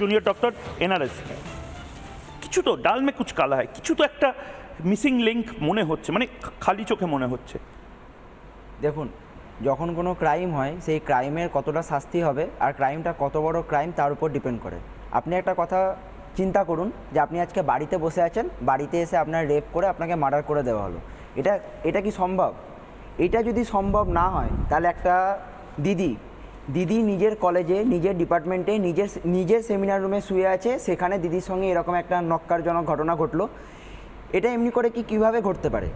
Junior doctor NRS কিছু তো, ডাল মে কুচ কালা হয় কিছু তো একটা মিসিং লিঙ্ক মনে হচ্ছে মানে খালি চোখে মনে হচ্ছে। দেখুন, যখন কোনো ক্রাইম হয়, সেই ক্রাইমের কতটা শাস্তি হবে আর ক্রাইমটা কত বড় ক্রাইম তার উপর ডিপেন্ড করে। আপনি একটা কথা চিন্তা করুন যে আপনি আজকে বাড়িতে বসে আছেন, বাড়িতে এসে আপনার রেপ করে আপনাকে মার্ডার করে দেওয়া হলো। এটা এটা কি সম্ভব? এটা যদি সম্ভব না হয়, তাহলে একটা দিদি দিদি নিজের কলেজে নিজের ডিপার্টমেন্টে নিজের নিজের সেমিনার রুমে শুয়ে আছে, সেখানে দিদির সঙ্গে এরকম একটা নক্কারজনক ঘটনা ঘটলো। এটা এমনি করে কি কীভাবে ঘটতে পারে?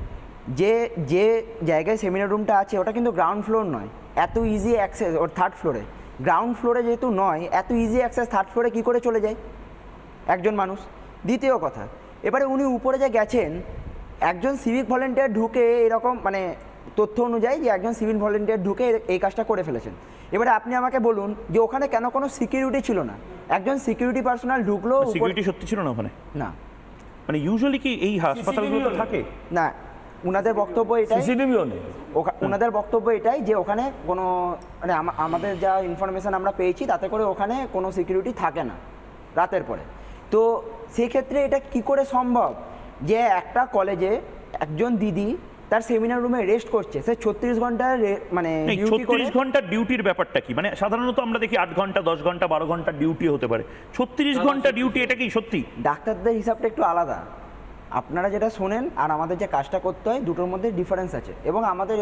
যে যে জায়গায় সেমিনার রুমটা আছে, ওটা কিন্তু গ্রাউন্ড ফ্লোর নয়, এত ইজি অ্যাক্সেস ওর থার্ড ফ্লোরে গ্রাউন্ড ফ্লোরে যেহেতু নয়, এত ইজি অ্যাক্সেস থার্ড ফ্লোরে কী করে চলে যায়? একজন মানুষ। দ্বিতীয় কথা, এবারে উনি উপরে যে গেছেন, একজন সিভিক ভলেন্টিয়ার ঢুকে এরকম মানে তথ্য অনুযায়ী যে একজন সিভিল ভলেন্টিয়ার ঢুকে এই কাজটা করে ফেলেছেন। এবারে আপনি আমাকে বলুন যে ওখানে কেন কোনো সিকিউরিটি ছিল না? একজন সিকিউরিটি পার্সোনাল ঢুকলো সিকিউরিটি সত্যি ছিল না ওখানে? না। মানে ইউজুয়ালি কি এই হাসপাতালগুলো। থাকে? না ওনাদের বক্তব্য এটাই সিসিটিভিও নেই। ওনাদের বক্তব্য এটাই যে ওখানে কোনো মানে আমাদের যা ইনফরমেশন আমরা পেয়েছি তাতে করে ওখানে কোনো সিকিউরিটি থাকে না রাতের পরে। তো সেক্ষেত্রে এটা কি করে সম্ভব? যে একটা কলেজে একজন দিদি তার সেমিনার রুমে রেস্ট করছে। সে ছত্রিশ ঘণ্টা মানে ছত্রিশ ঘণ্টার ডিউটির ব্যাপারটা কি? মানে সাধারণত আমরা দেখি আট ঘণ্টা দশ ঘণ্টা বারো ঘণ্টা ডিউটি হতে পারে। ছত্রিশ ঘণ্টা ডিউটি এটা কি? সত্যি। ডাক্তারদের হিসাবটা একটু আলাদা। আপনারা যেটা শোনেন আর আমাদের যে কাজটা করতে হয় দুটোর মধ্যে ডিফারেন্স আছে। এবং আমাদের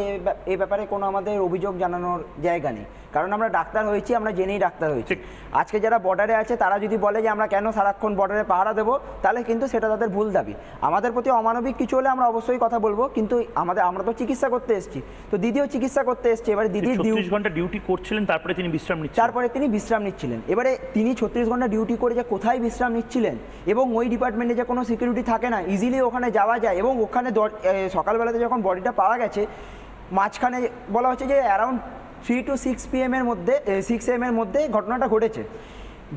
এই ব্যাপারে কোনো আমাদের অভিযোগ জানানোর জায়গা নেই। কারণ আমরা ডাক্তার হয়েছি আমরা জেনেই ডাক্তার হয়েছি। আজকে যারা বর্ডারে আছে তারা যদি বলে যে আমরা কেন সারাক্ষণ বর্ডারে পাহারা দেবো তাহলে কিন্তু সেটা তাদের ভুল দাবি। আমাদের প্রতি অমানবিক কিছু হলে আমরা অবশ্যই কথা বলব কিন্তু আমাদের আমরা তো চিকিৎসা করতে এসেছি। তো দিদিও চিকিৎসা করতে এসছে এবারে দিদির ছত্রিশ ঘণ্টা ডিউটি করছিলেন তারপরে তিনি বিশ্রাম নিচ্ছেন তারপরে তিনি বিশ্রাম নিচ্ছিলেন। এবারে তিনি ছত্রিশ ঘণ্টা ডিউটি করে যে কোথায় বিশ্রাম নিচ্ছিলেন? এবং ওই ডিপার্টমেন্টে যে কোনো সিকিউরিটি থাকে না ইজিলি ওখানে যাওয়া যায় এবং ওখানে সকালবেলাতে যখন বডিটা পাওয়া গেছে, মাঝখানে বলা হচ্ছে যে অ্যারাউন্ড থ্রি টু সিক্স পিএমের মধ্যে সিক্স এম এর মধ্যে ঘটনাটা ঘটেছে।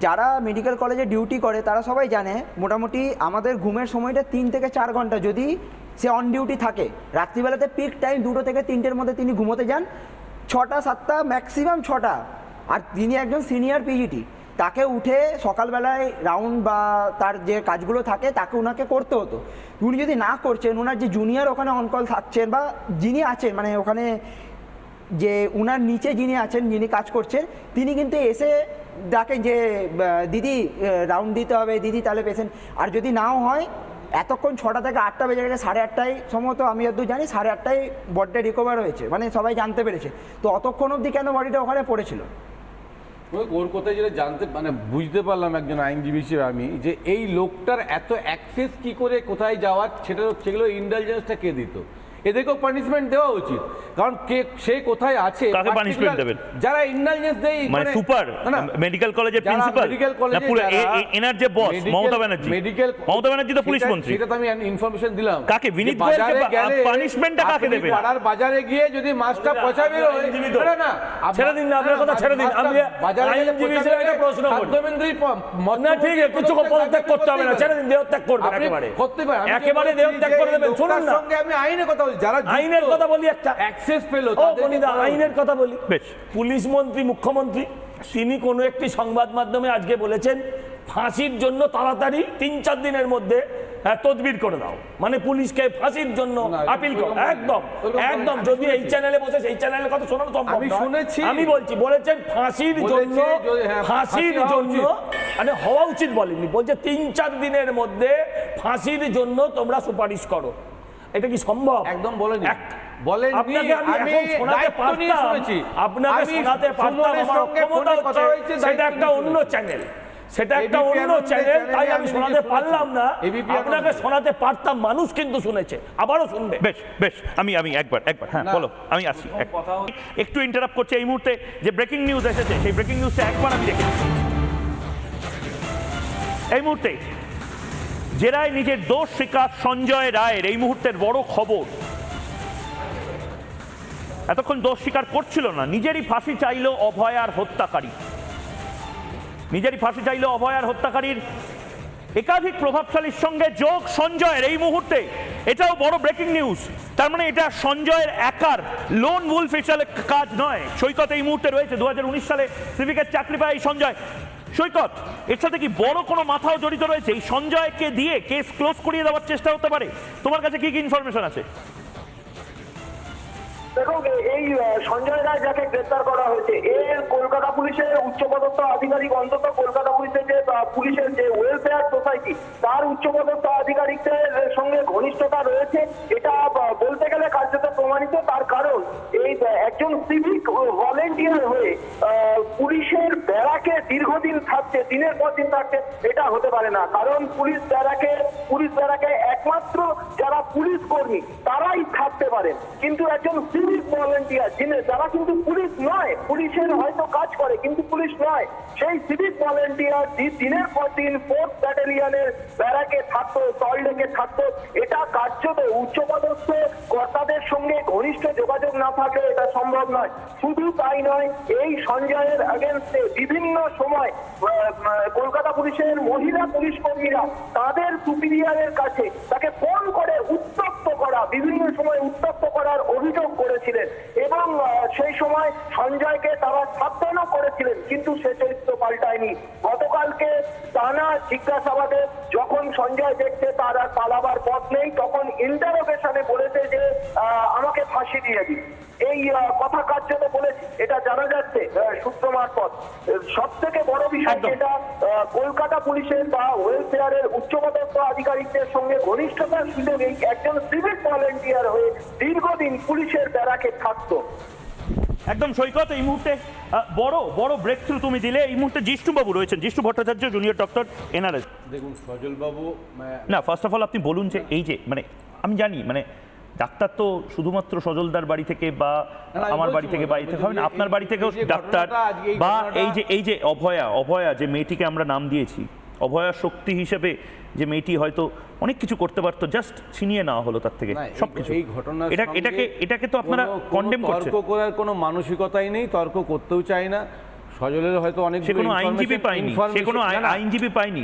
যারা মেডিকেল কলেজে ডিউটি করে, তারা সবাই জানে, মোটামুটি আমাদের ঘুমের সময়টা তিন থেকে চার ঘণ্টা। যদি সে অন ডিউটি থাকে, রাত্রিবেলাতে পিক টাইম দুটো থেকে তিনটের মধ্যে তিনি ঘুমোতে যান, ছটা, সাতটা ম্যাক্সিমাম ছটা। আর তিনি একজন সিনিয়র পিজিটি তাকে উঠে সকালবেলায় রাউন্ড বা তার যে কাজগুলো থাকে, তাকে ওনাকে করতে হতো। উনি যদি না করছেন ওনার যে জুনিয়র ওখানে অনকল থাকছেন বা যিনি আছেন মানে ওখানে যে উনার নিচে যিনি আছেন, যিনি কাজ করছেন, তিনি কিন্তু এসে ডাকেন যে দিদি রাউন্ড দিতে হবে, দিদি তাহলে পেশেন্ট। আর যদি নাও হয়, এতক্ষণ ছটা থেকে আটটা বেজে গেছে, সাড়ে আটটায়, সম্ভবত আমি যতদূর জানি সাড়ে আটটায় বডিটা রিকভার হয়েছে মানে সবাই জানতে পেরেছে। তো অতক্ষণ অবধি কেন বডিটা ওখানে পড়েছিল? ওর কোথায় যেটা জানতে মানে বুঝতে পারলাম একজন আইনজীবী হিসেবে আমি, যে এই লোকটার এত অ্যাক্সেস কি করে কোথায় যাওয়ার, সেটা সেগুলো ইন্টেলিজেন্সটা কে দিত? এদেরকেও পানিশমেন্ট দেওয়া উচিত। কারণ কে সে কোথায় আছে কাকে particular- দেবেন? যারা ইন্টেলিজেন্স দেয় মানে সুপার মেডিকেল কলেজের প্রিন্সিপাল মেডিকেল না কলেজে পুরো এনার যে বস মমতা ব্যানার্জি। মেডিকেল মমতা ব্যানার্জি তো পুলিশ মন্ত্রী। সেটা তো আমি ইনফরমেশন দিলাম। কাকে? বিনীত গোয়েলকে পা- গেলে punishment কাকে দেবেন? পাড়ার বাজারে গিয়ে যদি মাছটা পচা বেরোয় আইনজীবী না, না ছেড়ে দিন না, আপনার কথা ছেড়ে দিন। আমি বাজারে গেলে আইনজীবী পচা হিসেবে বেরোলে একটা প্রশ্ন করি। খাদ্যমন্ত্রী না ঠিক আছে কিছু পদত্যাগ করতে হবে না ছেড়ে দিন দেহত্যাগ করবেন আপনি একেবারে করতে পারেন একেবারে দেহত্যাগ করে দেবেন। শুনুন না। সঙ্গে আমি আইনে কথা বলছি যারা আইনের কথা বলি একটা। অ্যাক্সেস পেল আইনের কথা বলি। বেশ। পুলিশ মন্ত্রী মুখ্যমন্ত্রী তিনি কোনো একটি সংবাদ মাধ্যমে আজকে বলেছেন ফাঁসির জন্য তাড়াতাড়ি তিন চার দিনের মধ্যে তদবির করে দাও। মানে পুলিশকে ফাঁসির জন্য আপিল করো। একদম একদম যদি এই চ্যানেলে বসে সেই চ্যানেলের কথা শোনানো সম্ভব আমি শুনেছি। আমি বলছি বলেছেন ফাঁসির জন্য হ্যাঁ, ফাঁসির জন্য মানে হওয়া উচিত বলেনি বলছে তিন চার দিনের মধ্যে ফাঁসির জন্য তোমরা সুপারিশ করো। এটা কি সম্ভব? একদম বলেনি। বলেননি, আমি আমি শোনাতে পারতাম। আপনাকে শোনাতে পারতাম আমার অক্ষমতা হচ্ছে সেটা একটা অন্য চ্যানেল সেটা একটা অন্য চ্যানেল তাই আমি আমি শোনাতে পারলাম না। আপনাকে শোনাতে পারতাম মানুষ কিন্তু শুনেছে আবারও শুনবে। বেশ বেশ আমি আমি একবার একবার হ্যাঁ। বলো আমি একটু ইন্টারাপ্ট করছে এই মুহূর্তে যে ব্রেকিং নিউজ এসেছে সেই ব্রেকিং নিউজটা একবার আমি দেখি এই মুহূর্তে জেরায় নিজের দোষ স্বীকার সঞ্জয় রায়ের, এই মুহূর্তের বড় খবর। এতক্ষণ দোষ স্বীকার করছিল না, নিজেরই ফাঁসি চাইল অভয়ার হত্যাকারী। নিজেরই ফাঁসি চাইল অভয়ার হত্যাকারীর একাধিক প্রভাবশালীর সঙ্গে যোগ সঞ্জয়ের এই মুহূর্তে। এটাও বড় ব্রেকিং নিউজ তার মানে এটা সঞ্জয়ের একার লোন উলফ হিসাবে কাজ নয়। সৈকত এই মুহূর্তে রয়েছে, দু হাজার উনিশ সালে সিভিকের চাকরি পায় এই সঞ্জয়। সৈকত, এর সাথে কি বড় কোনো মাথাও জড়িত রয়েছে? এই সঞ্জয়কে দিয়ে কেস ক্লোজ করিয়ে দেওয়ার চেষ্টা হতে পারে। তোমার কাছে কি কি ইনফরমেশন আছে? এই সঞ্জয় রায় যাকে গ্রেপ্তার করা হয়েছে এর কলকাতা পুলিশের উচ্চপদস্থ আধিকারিক, অন্তত কলকাতা পুলিশের যে পুলিশের যে ওয়েলফেয়ার সোসাইটি তার উচ্চপদস্থ আধিকারিকদের সঙ্গে ঘনিষ্ঠতা রয়েছে। এটা বলতে গেলে কার্যত প্রমাণিত তার কারণ এই একজন সিভিক ভলেন্টিয়ার হয়ে পুলিশের ব্যারাকে দীর্ঘদিন থাকছে দিনের পর দিন থাকছে এটা হতে পারে না। কারণ পুলিশ ব্যারাকে পুলিশ ব্যারাকে একমাত্র যারা পুলিশ কর্মী, তারাই থাকতে পারেন। কিন্তু একজন সিভিক ভলেন্টিয়ার যিনি যারা কিন্তু পুলিশ নয়, পুলিশের হয়তো কাজ করে, কিন্তু পুলিশ নয়, সেই সিভিক ভলেন্টিয়ার দিনের পর দিন ফোর্থ ব্যাটালিয়নের ব্যারাকে থাকতো তল ডেকে থাকতো। এটা কার্যত উচ্চপদস্থ কর্তাদের সঙ্গে ঘনিষ্ঠ যোগাযোগ না থাকলে এটা সম্ভব নয়। শুধু তাই নয়, এই সঞ্জয়ের আগেনস্টে বিভিন্ন সময় কলকাতা পুলিশের মহিলা পুলিশ কর্মীরা তাদের সুপিরিয়ারের কাছে তাকে ফোন করে উত্তপ্ত করা, বিভিন্ন সময় উত্তপ্ত করার অভিযোগ করেছিলেন। এবং সেই সময় সঞ্জয়কে তারা সাবধানও করেছিলেন, কিন্তু সে চরিত্র পাল্টায়নি। গতকালকে টানা জিজ্ঞাসাবাদে যখন সঞ্জয় দেখছে তার আর পালাবার পথ নেই তখন ইন্টারোগেশনে বলেছে যে আমাকে ফাঁসি দিয়ে দিন। এই কথা কার্যত বলেছে? এটা জানা যাচ্ছে সূত্র মারফত সব থেকে বড় বিষয় যেটা কলকাতা পুলিশের বা ওয়েলফেয়ারের উচ্চপদস্থ আধিকারিকদের সঙ্গে ঘনিষ্ঠতার সুযোগে একজন সিভিক ভলেন্টিয়ার হয়ে দীর্ঘদিন পুলিশের ব্যারাকে থাকতো। একদম সৈকত এই মুহূর্তে বড় বড় ব্রেক থ্রু তুমি দিলে। এই মুহূর্তে জিষ্ণুবাবু রয়েছেন Jishnu Bhattacharya junior doctor NRS দেখুন সজলবাবু আহ, না ফার্স্ট অফ অল আপনি বলুন যে এই যে মানে আমি জানি মানে ডাক্তার তো শুধুমাত্র সজলদার বাড়ি থেকে বা আমার বাড়ি থেকে বাড়ি থেকে হবে না আপনার বাড়ি থেকেও ডাক্তার বা এই যে এই যে অভয়া অভয়া যে মেয়েটিকে আমরা নাম দিয়েছি অভয়া শক্তি হিসেবে যে মেয়েটি হয়তো অনেক কিছু করতে পারতো জাস্ট ছিনিয়ে নেওয়া হলো তার থেকে সবকিছু এই ঘটনা এটা এটাকে এটাকে তো আপনারা কোনো- কোনো কন্ডেম করছেন তর্ক করার কোনো মানসিকতাই নেই তর্ক করতেও চায় না। সজলের হয়তো অনেক সে কোনো আইনজীবী পায়নি সে কোনো আইনজীবী পায়নি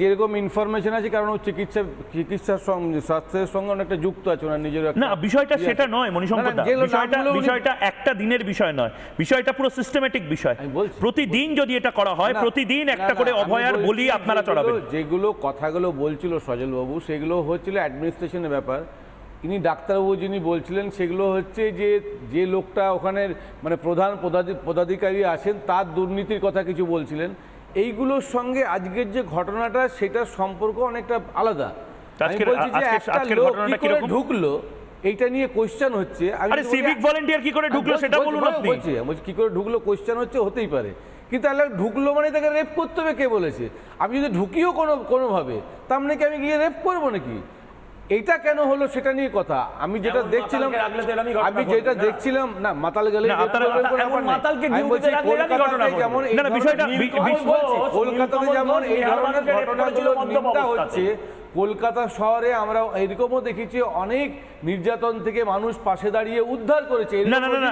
যেরকম ইনফরমেশন আছে কারণ ও চিকিৎসা চিকিৎসার সঙ্গে স্বাস্থ্যের সঙ্গে অনেকটা যুক্ত আছে ওনার নিজের না বিষয়টা ইয়ে সেটা নয় না, মণিশঙ্কর না, যেগুলো বিষয়টা বিষয়টা একটা দিনের বিষয় নয়। বিষয়টা পুরো সিস্টেমেটিক বিষয়। প্রতিদিন যদি এটা করা হয় প্রতিদিন একটা করে অভয়ার বলি আপনারা চড়াবেন। যেগুলো কথাগুলো বলছিল সজলবাবু সেগুলো হচ্ছিল অ্যাডমিনিস্ট্রেশনের ব্যাপার। ইনি ডাক্তারবাবু যিনি বলছিলেন সেগুলো হচ্ছে যে যে লোকটা ওখানের মানে প্রধান পদাধি- পদাধিকারী আছেন তার দুর্নীতির কথা কিছু বলছিলেন। এইগুলোর সঙ্গে আজকের যে ঘটনাটা সেটার সম্পর্ক অনেকটা আলাদা। ঢুকলো এইটা নিয়ে কোশ্চেন হচ্ছে। আরে সিভিক ভলেন্টিয়ার কি করে ঢুকলো সেটা বলুন আপনি। বলছি বলছি, কি করে ঢুকলো কোশ্চেন হচ্ছে হতেই পারে। কিন্তু তাহলে ঢুকলো মানে তাকে রেপ করতে হবে কে বলেছে? আমি যদি ঢুকিও কোনো কোনোভাবে তার মানে কি আমি গিয়ে রেপ করব নাকি? এইটা কেন হলো সেটা নিয়ে কথা? আমি যেটা দেখছিলাম আমি যেটা দেখছিলাম না মাতাল গেলে মাতালকে। যেমন এই ধরনের- কলকাতাতে যেমন এই ঘটনাগুলো নিন্দা হচ্ছে। কলকাতা শহরে আমরা এরকমও দেখেছি অনেক নির্যাতন থেকে মানুষ পাশে দাঁড়িয়ে উদ্ধার করেছে। না না না।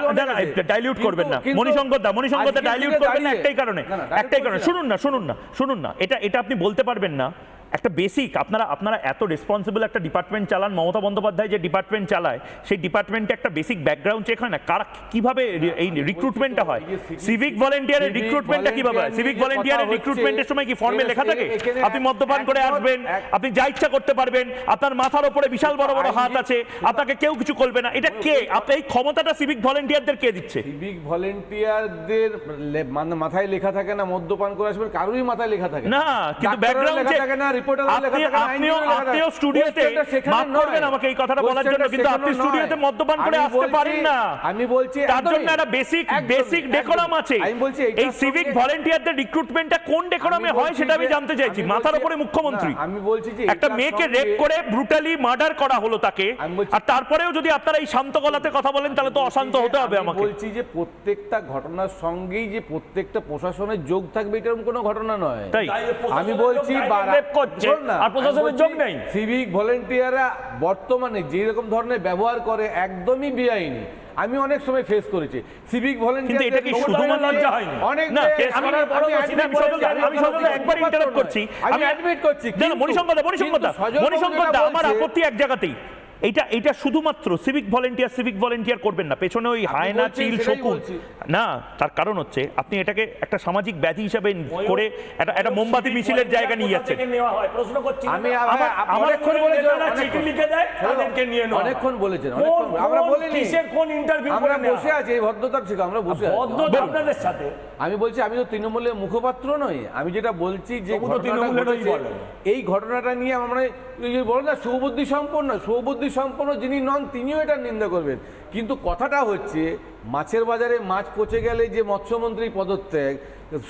ডাইলিউট করবেন না। মণিশঙ্কর দা মণিশঙ্কর দা ডাইলিউট করবেন না একটাই কারণে একটাই কারণে। শুনুন না শুনুন না শুনুন না এটা এটা আপনি বলতে পারবেন না। একটা বেসিক আপনারা আপনারা এত রেসপন্সিবল একটা ডিপার্টমেন্ট চালান মমতা বন্দ্যোপাধ্যায় যে ডিপার্টমেন্ট চালায় সেই ডিপার্টমেন্টে একটা বেসিক ব্যাকগ্রাউন্ড চেক হয় না। কারা কীভাবে এই রিক্রুটমেন্টটা হয়? সিভিক ভলেন্টিয়ারের রিক্রুটমেন্টটা কীভাবে হয়? সিভিক ভলেন্টিয়ারের রিক্রুটমেন্টের সময় কি ফর্মে লেখা থাকে? আপনি মদ্যপান করে আসবেন আপনি যা ইচ্ছা করতে পারবেন আপনার মাথার উপরে বিশাল বড় বড় হাত আছে আপনাকে কেউ কিছু করবে না। এটা কে? আপনি এই ক্ষমতাটা সিভিক ভলেন্টিয়ারদের কে দিচ্ছে? সিভিক ভলেন্টিয়ারদের মানে মাথায় লেখা থাকে না মদ্যপান করে আসবেন কারোরই মাথায় লেখা থাকে না। কিন্তু ব্যাকগ্রাউন্ড লেখা থাকে না রিপোর্টারও লেখা আপনি থাকে না আপনিও আইনজীবীরও লেখা থাকে। আপনিও স্টুডিওতে Question টা সেখানে মাফ করবেন আমাকে এই কথাটা বলার জন্য কিন্তু আপনি স্টুডিওতে মদ্যপান করে আসতে পারেন না। আমি বলছি তার জন্য একটা বেসিক বেসিক ডেকোরাম আছে। আমি বলছি এই সিভিক ভলেন্টিয়ারদের রিক্রুটমেন্টটা কোন ডেকোরামে হয় সেটা আমি জানতে চাইছি। মাথার উপরে মুখ্যমন্ত্রী। আমি বলছি যে একটা মেয়েকে রেপ করে ব্রুটালি মার্ডার করা হলো তাকে। আমি বলছি- আর তারপরেও যদি আপনারা এই শান্ত গলাতে কথা বলেন তাহলে তো অশান্ত হতে হবে আমাকে। বলছি যে প্রত্যেকটা ঘটনার সঙ্গেই যে প্রত্যেকটা প্রশাসনের যোগ থাকবে এরকম কোনো ঘটনা নয়। আমি বলছি না, আর প্রশাসনের যোগ নেই। সিভিক ভলেন্টিয়াররা বর্তমানে যে রকম ধরনের ব্যবহার করে একদমই বেআইনি আমি অনেক সময় ফেস করেছি সিভিক ভলেন্টিয়ার এটা কি শুধুমাত্র লজ্জা হয়নি? অনেক আমি- আমি সজলদা একবার ইন্টারাপ্ট করছি। আমি অ্যাডমিট করছি না, মণিশঙ্কর দা, দা, আমার আপত্তি এক জায়গাতেই এইটা এটা শুধুমাত্র সিভিক ভলেন্টিয়ার সিভিক ভলেন্টিয়ার করবেন না। পেছনে ওই হায়না চিল শকুন। না তার কারণ হচ্ছে আপনি এটাকে একটা সামাজিক ব্যাধি হিসাবে করে একটা একটা মোমবাতি মিছিলের জায়গা নিয়ে যাচ্ছেন। প্রশ্ন করছি আমি আমার- আমার আমার অনেকক্ষণ কোনো বলেছেন চিঠি লিখে দেয়? তাদেরকে নিয়ে হয়। অনেকক্ষণ বলেছেন আমরা বলিনি। কিসের কোন ইন্টারভিউ আমরা বসে আছি এই ভদ্রতার থেকে আমরা বসে আছি। ভদ্রতা আপনাদের সাথে। আমি বলছি আমি তো তৃণমূলের মুখপাত্র নই। আমি যেটা বলছি যে। এই ঘটনাটা নিয়ে আমরা মানে বলো না সুবুদ্ধি সম্পন্ন সুবুদ্ধি সম্পন্ন যিনি নন, তিনিও এটা নিন্দা করবেন। কিন্তু কথাটা হচ্ছে, মাছের বাজারে মাছ পচে গেলে যে মৎস্যমন্ত্রী পদত্যাগ,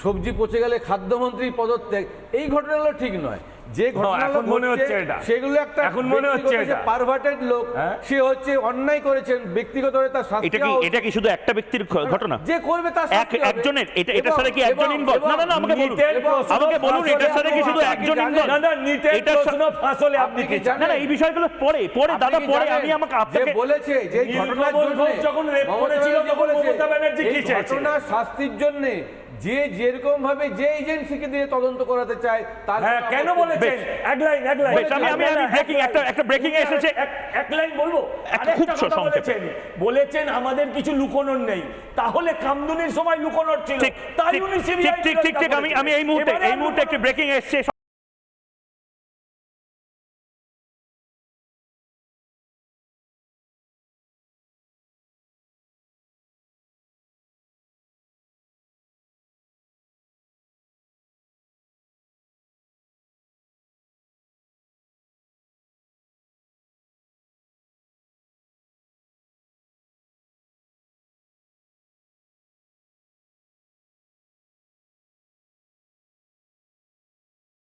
সবজি পচে গেলে খাদ্যমন্ত্রী পদত্যাগ, এই ঘটনাগুলো ঠিক নয়। যে ঘটনাগুলো এখন মনে হচ্ছে এটা। সেগুলো একটা এখন মনে হচ্ছে এটা। পারভার্টেড লোক হ্যাঁ? সে হচ্ছে অন্যায় করেছেন ব্যক্তিগতভাবে তার শাস্তি এটা কি এটা কি শুধু একটা ব্যক্তির ঘটনা যে করবে তার এক শাস্তি একজনের এটা এবং- সাথে কি একজন ইনভলভ না না না আমাকে বলুন আমাকে বলুন এটার সাথে কি আপনি শুধু কি একজন ইনভলভ না না নিটের এটার প্রশ্ন ফাঁস হলে আপনি কি জানেন? না না এই বিষয়গুলো পরে পরে আপনি দাদা পরে আমি আমাকে আপনাকে বলেছে যে এই ঘটনার জন্য যখন রেপ করেছিল তখন মমতা ব্যানার্জি কি চেয়েছিলেন? ঘটনার শাস্তির জন্য যে যেরকম ভাবে যে এজেন্সিকে দিয়ে তদন্ত করাতে চায় তার হ্যাঁ কেন বলেছেন? এক লাইন এক লাইন। আমি- আমি- আমি ব্রেকিং একটা- একটা ব্রেকিং এসেছে। এক- লাইন বলব? খুব কথা বলেছেন। বলেছেন আমাদের কিছু লুকোনোর নেই। তাহলে কামদুনির সময় লুকোনোর ছিল। তাই উনি ঠিক ঠিক ঠিক ঠিক আমি আমি এই মুহূর্তে এই মুহূর্তে একটা ব্রেকিং এসছে।